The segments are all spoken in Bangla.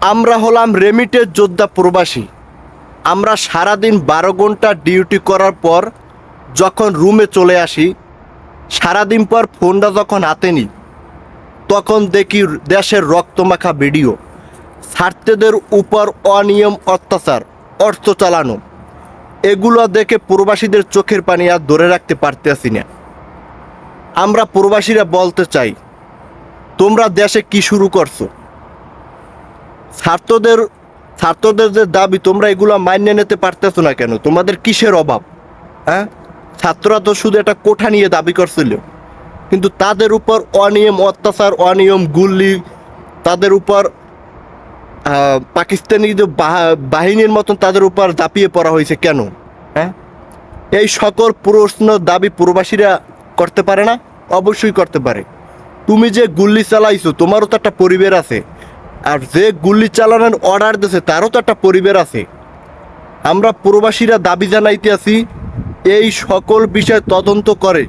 আমরা হলাম রেমিটের যোদ্ধা প্রবাসী। আমরা সারাদিন বারো ঘণ্টা ডিউটি করার পর যখন রুমে চলে আসি, সারাদিন পর ফোনটা যখন হাতে নিই, তখন দেখি দেশের রক্তমাখা ভিডিও ছাত্রদের উপর অনিয়ম, অত্যাচার, অর্থ চালানো। এগুলো দেখে প্রবাসীদের চোখের পানি আর ধরে রাখতে পারতেছি না। আমরা প্রবাসীরা বলতে চাই, তোমরা দেশে কি শুরু করছ? ছাত্রদের ছাত্রদের যে দাবি তোমরা এগুলো মান্য নিতে পারতেছো না কেন? তোমাদের কিসের অভাব? হ্যাঁ? ছাত্ররা তো শুধু একটা কোঠা নিয়ে দাবি করছিল। কিন্তু তাদের উপর অনিয়ম অত্যাচার, অনিয়ম গুল্লি তাদের উপর পাকিস্তানি যে বাহিনীর মতন তাদের উপর দাপিয়ে পড়া হয়েছে কেন? হ্যাঁ? এই সকল প্রশ্ন দাবি প্রবাসীরা করতে পারে না? অবশ্যই করতে পারে। তুমি যে গুল্লি চালাইছো, তোমারও তো একটা পরিবার আছে। আর যে গুলি চালানোর অর্ডার দিছে, তারও তো একটা পরিবার আছে। আমরা প্রবাসীরা দাবি জানাইতে আছি, এই সকল বিষয় তদন্ত করে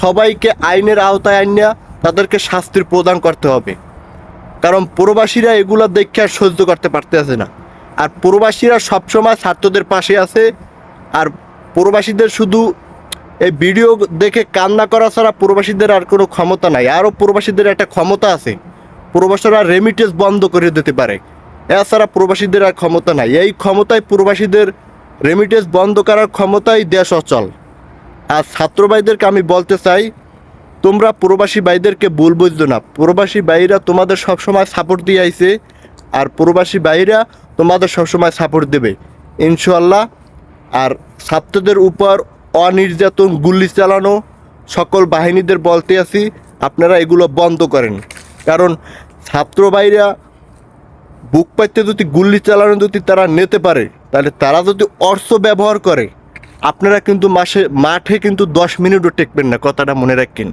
সবাইকে আইনের আওতায় আইনা তাদেরকে শাস্তির প্রদান করতে হবে। কারণ প্রবাসীরা এগুলো দেখে আর সহ্য করতে পারতেছে না। আর প্রবাসীরা সবসময় ছাত্রদের পাশে আছে, আর প্রবাসীদের শুধু এই ভিডিও দেখে কান্না করা ছাড়া প্রবাসীদের আর কোনো ক্ষমতা নাই। আরও প্রবাসীদের একটা ক্ষমতা আছে। প্রবাসীরা রেমিটেন্স বন্ধ করে দিতে পারে। এছাড়া প্রবাসীদের আর ক্ষমতা নাই। এই ক্ষমতায় প্রবাসীদের রেমিটেন্স বন্ধ করার ক্ষমতাই দেশ অচল। আর ছাত্র ভাইদেরকে আমি বলতে চাই, তোমরা প্রবাসী ভাইদেরকে ভুল বুঝছ না। প্রবাসী ভাইরা তোমাদের সবসময় সাপোর্ট দিয়ে আইছে, আর প্রবাসী ভাইরা তোমাদের সবসময় সাপোর্ট দেবে। ইনশাল্লাহ আর ছাত্রদের উপর অনির্যাতন, গুলি চালানো সকল বাহিনীদের বলতে আছি, আপনারা এগুলো বন্ধ করেন। কারণ ছাত্র ভাইরা বুক পাইতে যদি গুল্লি চালানো যদি তারা নিতে পারে, তাহলে তারা যদি অর্থ ব্যবহার করে, আপনারা কিন্তু মাসে, মাঠে কিন্তু দশ মিনিটও টেকবেন না, কথাটা মনে রাখেন।